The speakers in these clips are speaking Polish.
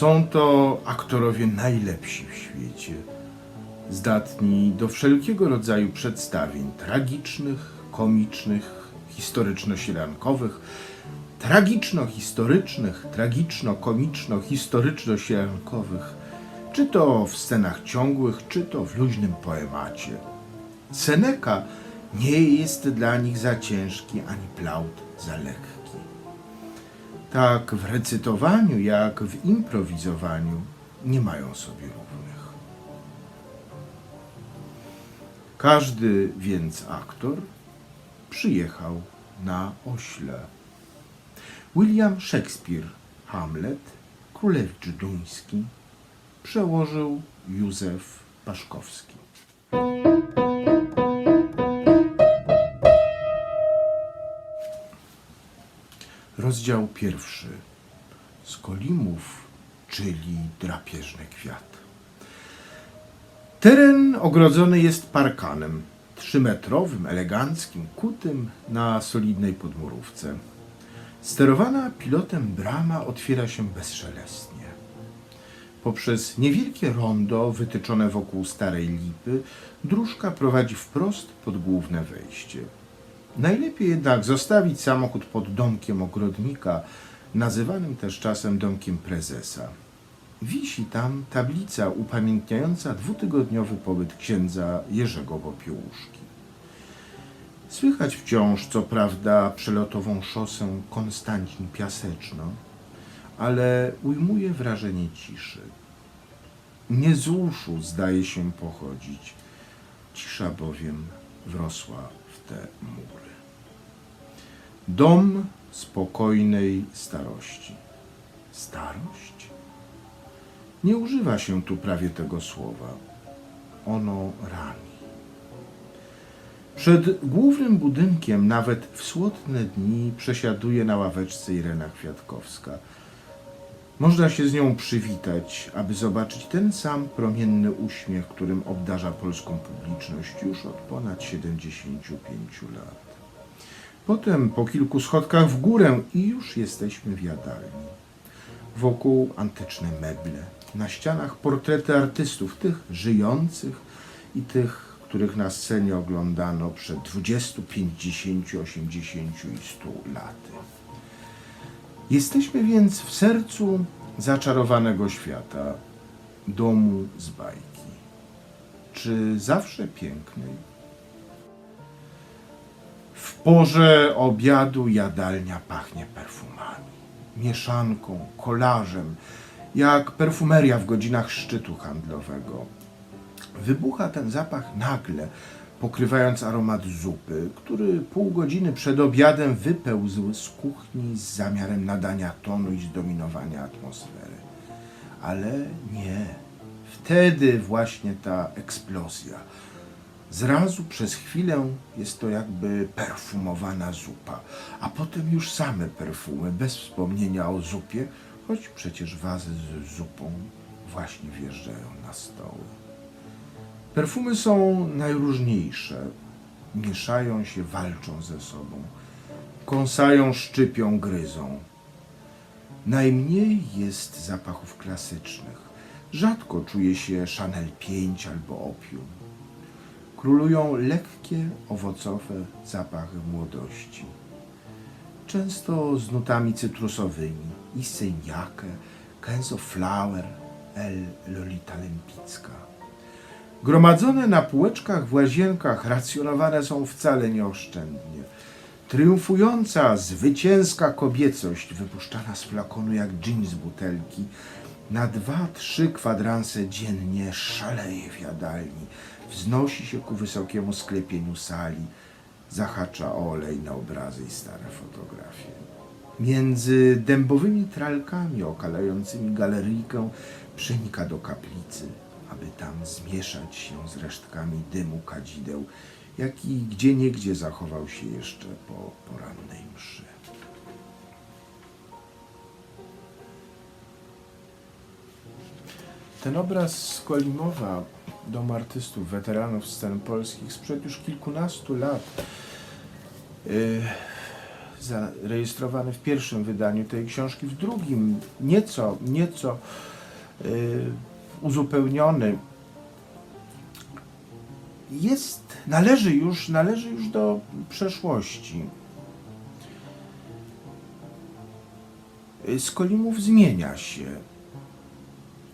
Są to aktorowie najlepsi w świecie, zdatni do wszelkiego rodzaju przedstawień tragicznych, komicznych, historyczno-sielankowych, tragiczno-historycznych, tragiczno-komiczno-historyczno-sielankowych, czy to w scenach ciągłych, czy to w luźnym poemacie. Seneca nie jest dla nich za ciężki, ani plaut za lekki. Tak w recytowaniu, jak w improwizowaniu nie mają sobie równych. Każdy więc aktor przyjechał na ośle. William Shakespeare, Hamlet, Królewicz Duński, przełożył Józef Paszkowski. Rozdział pierwszy. Z kolimów, czyli drapieżny kwiat. Teren ogrodzony jest parkanem, trzymetrowym, eleganckim, kutym na solidnej podmurówce. Sterowana pilotem brama otwiera się bezszelestnie. Poprzez niewielkie rondo wytyczone wokół starej lipy dróżka prowadzi wprost pod główne wejście. Najlepiej jednak zostawić samochód pod domkiem ogrodnika, nazywanym też czasem domkiem prezesa. Wisi tam tablica upamiętniająca dwutygodniowy pobyt księdza Jerzego Popiełuszki. Słychać wciąż, co prawda, przelotową szosę Konstancin-Piaseczno, ale ujmuje wrażenie ciszy. Nie z uszu zdaje się pochodzić, cisza bowiem wrosła w te mury. Dom spokojnej starości. Starość? Nie używa się tu prawie tego słowa. Ono rani. Przed głównym budynkiem nawet w słodne dni przesiaduje na ławeczce Irena Kwiatkowska. Można się z nią przywitać, aby zobaczyć ten sam promienny uśmiech, którym obdarza polską publiczność już od ponad 75 lat. Potem po kilku schodkach w górę i już jesteśmy w jadalni. Wokół antyczne meble, na ścianach portrety artystów, tych żyjących i tych, których na scenie oglądano przed 20, 50, 80 i 100 laty. Jesteśmy więc w sercu zaczarowanego świata, domu z bajki. Czy zawsze pięknej? W porze obiadu jadalnia pachnie perfumami, mieszanką, kolarzem, jak perfumeria w godzinach szczytu handlowego. Wybucha ten zapach nagle, pokrywając aromat zupy, który pół godziny przed obiadem wypełzł z kuchni z zamiarem nadania tonu i zdominowania atmosfery. Ale nie. Wtedy właśnie ta eksplozja. Zrazu przez chwilę jest to jakby perfumowana zupa, a potem już same perfumy, bez wspomnienia o zupie, choć przecież wazy z zupą właśnie wjeżdżają na stoły. Perfumy są najróżniejsze. Mieszają się, walczą ze sobą. Kąsają, szczypią, gryzą. Najmniej jest zapachów klasycznych. Rzadko czuje się Chanel 5 albo opium. Królują lekkie, owocowe zapachy młodości. Często z nutami cytrusowymi. I Seniakę, Kenzo Flower, El Lolita Lempicka. Gromadzone na półeczkach w łazienkach racjonowane są wcale nieoszczędnie. Triumfująca, zwycięska kobiecość wypuszczana z flakonu jak dżin z butelki na dwa, trzy kwadranse dziennie szaleje w jadalni, wznosi się ku wysokiemu sklepieniu sali, zahacza olej na obrazy i stare fotografie. Między dębowymi tralkami okalającymi galeryjkę przenika do kaplicy, aby tam zmieszać się z resztkami dymu kadzideł, jaki gdzieniegdzie zachował się jeszcze po porannej mszy. Ten obraz z Kolimowa, Dom Artystów, weteranów scen polskich sprzed już kilkunastu lat, yy, zarejestrowany w pierwszym wydaniu tej książki, w drugim nieco, nieco y, uzupełniony. Jest, należy już, należy już do przeszłości. Skolimów zmienia się.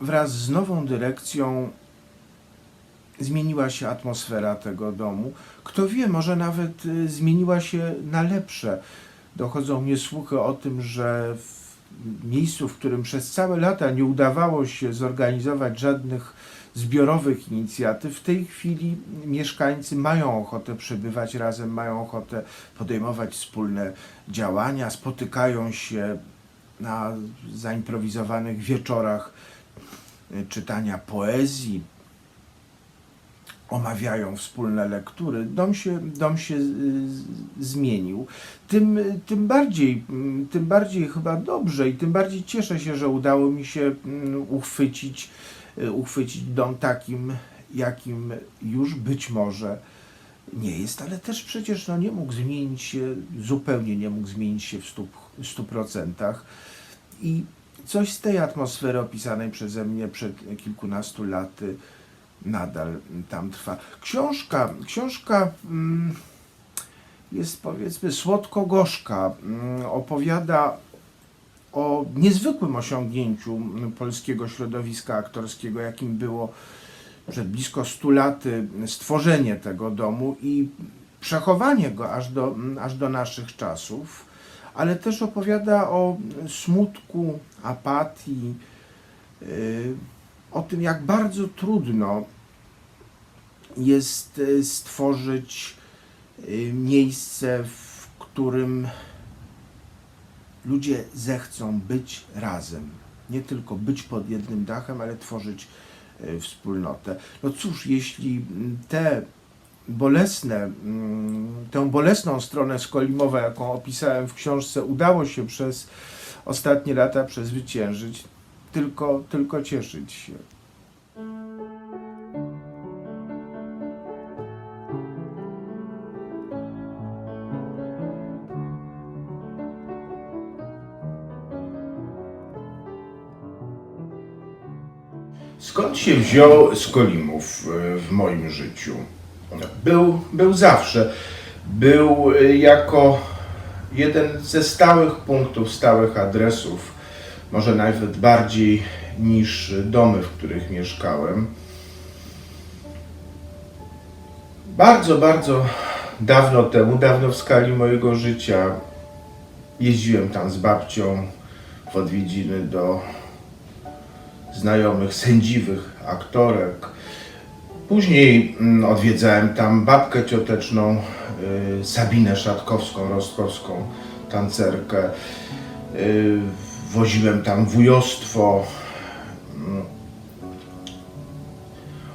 Wraz z nową dyrekcją zmieniła się atmosfera tego domu. Kto wie, może nawet y, zmieniła się na lepsze. Dochodzą mnie słuchy o tym, że w miejscu, w którym przez całe lata nie udawało się zorganizować żadnych zbiorowych inicjatyw, w tej chwili mieszkańcy mają ochotę przebywać razem, mają ochotę podejmować wspólne działania, spotykają się na zaimprowizowanych wieczorach czytania poezji, omawiają wspólne lektury. Dom się, dom się y, zmienił. Tym, tym, bardziej, mm, tym bardziej chyba dobrze i tym bardziej cieszę się, że udało mi się mm, uchwycić, y, uchwycić dom takim, jakim już być może nie jest, ale też przecież no, nie mógł zmienić się, zupełnie nie mógł zmienić się w stu, stu procentach. I coś z tej atmosfery opisanej przeze mnie przed kilkunastu laty nadal tam trwa. Książka, książka mm, jest powiedzmy słodko-gorzka. Mm, opowiada o niezwykłym osiągnięciu mm, polskiego środowiska aktorskiego, jakim było przed blisko 100 laty stworzenie tego domu i przechowanie go aż do, aż do naszych czasów, ale też opowiada o smutku, apatii, yy, o tym, jak bardzo trudno jest y, stworzyć y, miejsce, w którym ludzie zechcą być razem. Nie tylko być pod jednym dachem, ale tworzyć y, wspólnotę. No cóż, jeśli mm, te bolesne, mm, tę bolesną stronę Skolimowa, jaką opisałem w książce, udało się przez ostatnie lata przezwyciężyć, tylko, tylko cieszyć się. Skąd się wziął Skolimów e, w moim życiu? Był, był zawsze. Był e, jako jeden ze stałych punktów, stałych adresów, może nawet bardziej niż domy, w których mieszkałem. Bardzo, bardzo dawno temu, dawno w skali mojego życia, jeździłem tam z babcią w odwiedziny do znajomych, sędziwych, aktorek. Później mm, odwiedzałem tam babkę cioteczną, y, Sabinę Szatkowską, rostkowską tancerkę. Woziłem tam wujostwo.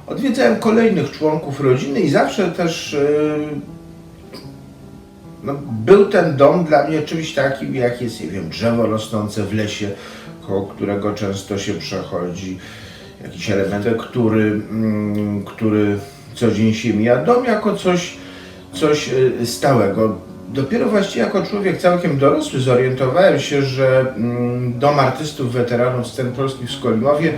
Odwiedzałem kolejnych członków rodziny i zawsze też y, no, był ten dom dla mnie czymś takim, jak jest, nie wiem, drzewo rosnące w lesie, koło którego często się przechodzi, jakiś element, który, mm, który co dzień się mija. Dom jako coś, coś y, stałego. Dopiero właściwie jako człowiek całkiem dorosły zorientowałem się, że mm, Dom Artystów Weteranów Scen Polskich w Skolimowie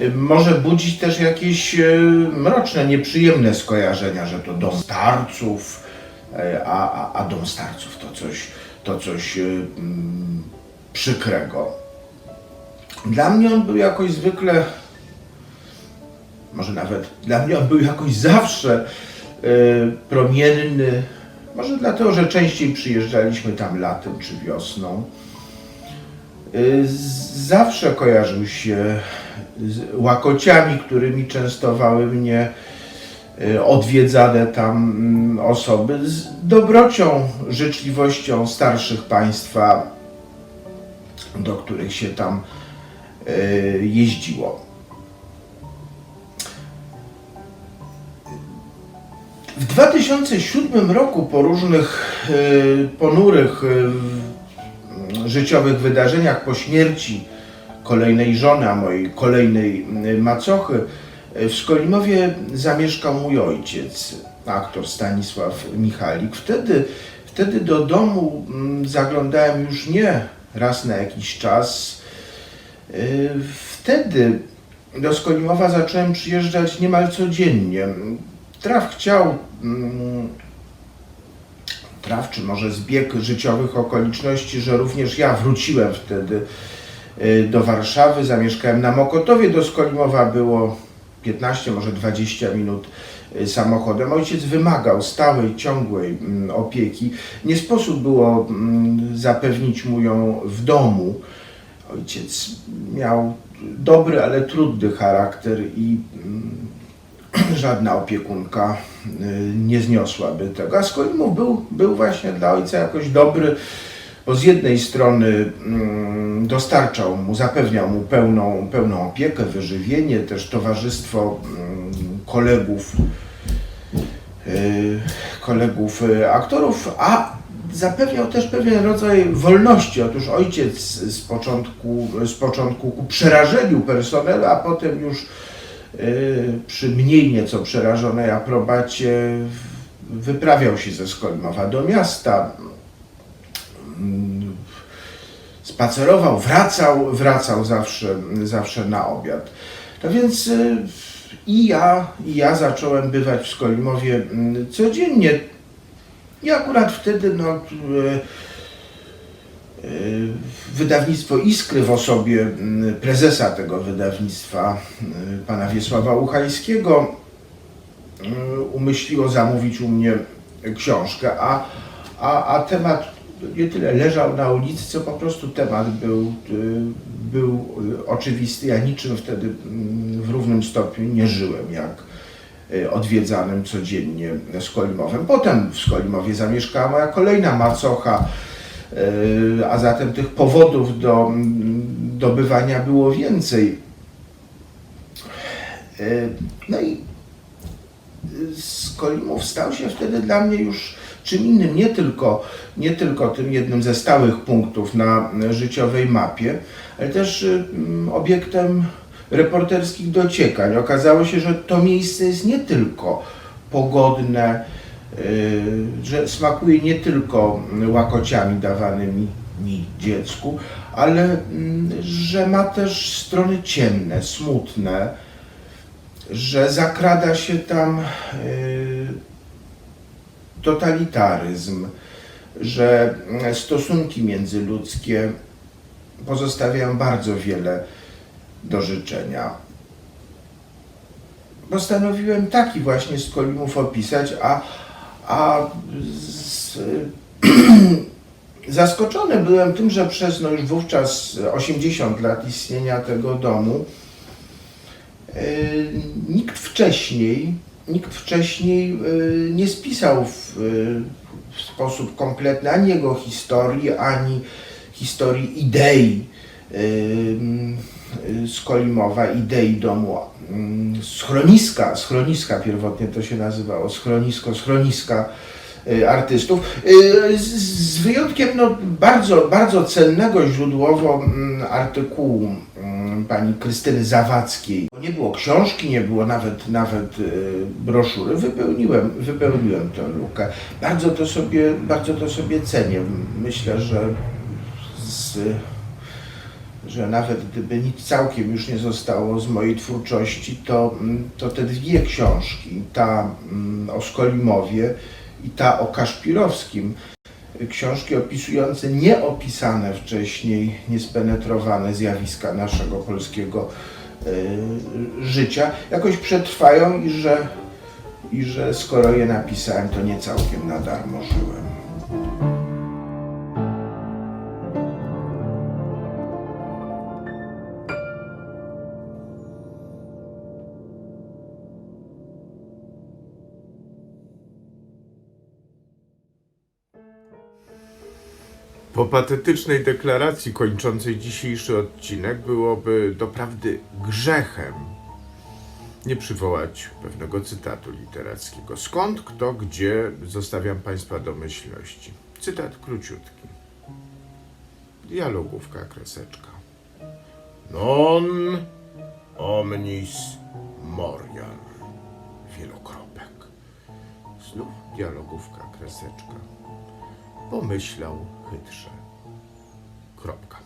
y, może budzić też jakieś y, mroczne, nieprzyjemne skojarzenia, że to dom starców, y, a, a, a dom starców to coś, to coś mm, przykrego. Dla mnie on był jakoś zwykle, może nawet dla mnie on był jakoś zawsze promienny. Może dlatego, że częściej przyjeżdżaliśmy tam latem czy wiosną. Y, zawsze kojarzył się z łakociami, którymi częstowały mnie y, odwiedzane tam mm, osoby, z dobrocią, życzliwością starszych państwa, do których się tam y, jeździło. W 2007 roku po różnych y, ponurych y, życiowych wydarzeniach, po śmierci kolejnej żony, a mojej kolejnej y, macochy, w Skolimowie zamieszkał mój ojciec, aktor Stanisław Michalik. Wtedy, Wtedy do domu mm, zaglądałem już nie raz na jakiś czas. Wtedy do Skolimowa zacząłem przyjeżdżać niemal codziennie. Traf chciał, mm, traf czy może zbieg życiowych okoliczności, że również ja wróciłem wtedy y, do Warszawy. Zamieszkałem na Mokotowie, do Skolimowa było 15, może 20 minut y, samochodem. Ojciec wymagał stałej, ciągłej mm, opieki. Nie sposób było mm, zapewnić mu ją w domu. Ojciec miał dobry, ale trudny charakter i żadna opiekunka y, nie zniosłaby tego. A Skolimów był, był właśnie dla ojca jakoś dobry, bo z jednej strony mm, dostarczał mu, zapewniał mu pełną, pełną opiekę, wyżywienie, też towarzystwo mm, kolegów, y, kolegów y, aktorów, a zapewniał też pewien rodzaj wolności. Otóż ojciec z początku, z początku ku przerażeniu personelu, a potem już przy mniej nieco przerażonej aprobacie wyprawiał się ze Skolimowa do miasta. Mm, Spacerował, wracał, wracał zawsze, zawsze na obiad. No więc y, i ja, i ja zacząłem bywać w Skolimowie mm, codziennie. I akurat wtedy no, y, y, wydawnictwo Iskry w osobie prezesa tego wydawnictwa, pana Wiesława Uchajskiego, y, umyśliło zamówić u mnie książkę, a, a, a temat nie tyle leżał na ulicy, co po prostu temat był, y, był y, oczywisty. Ja niczym wtedy w równym stopniu nie żyłem, jak odwiedzanym codziennie Skolimowem. Potem w Skolimowie zamieszkała moja kolejna macocha, a zatem tych powodów do dobywania było więcej. Y, No i Skolimów stał się wtedy dla mnie już czym innym, nie tylko, nie tylko tym jednym ze stałych punktów na życiowej mapie, ale też mm, obiektem reporterskich dociekań. Okazało się, że to miejsce jest nie tylko pogodne, że smakuje nie tylko łakociami dawanymi mi dziecku, ale mm, że ma też strony ciemne, smutne, że zakrada się tam y, totalitaryzm, że mm, stosunki międzyludzkie pozostawiają bardzo wiele do życzenia. Postanowiłem taki właśnie Skolimów opisać, a, a z, zaskoczony byłem tym, że przez no już wówczas 80 lat istnienia tego domu y, nikt wcześniej, nikt wcześniej y, nie spisał w, y, w sposób kompletny ani jego historii, ani historii idei y, y, Skolimowa, idei domu mm, schroniska, schroniska pierwotnie to się nazywało, schronisko, schroniska y, artystów, y, z, z wyjątkiem no, bardzo, bardzo cennego źródłowo mm, artykułu mm, pani Krystyny Zawadzkiej. Nie było książki, nie było nawet, nawet broszury, wypełniłem, wypełniłem tę lukę. Bardzo to sobie, bardzo to sobie cenię. Myślę, że z, że nawet gdyby nic całkiem już nie zostało z mojej twórczości, to, mm, to te dwie książki, ta mm, o Skolimowie i ta o Kaszpirowskim, książki opisujące nieopisane wcześniej, niespenetrowane zjawiska naszego polskiego y, życia, jakoś przetrwają i że, i że skoro je napisałem, to nie całkiem na darmo żyłem. Po patetycznej deklaracji kończącej dzisiejszy odcinek byłoby doprawdy grzechem nie przywołać pewnego cytatu literackiego. Skąd, kto, gdzie, zostawiam Państwa do myślności. Cytat króciutki. Dialogówka, kreseczka. Non omnis moriar. Wielokropek. Znów dialogówka, kreseczka. Pomyślał chytrze. Kropka.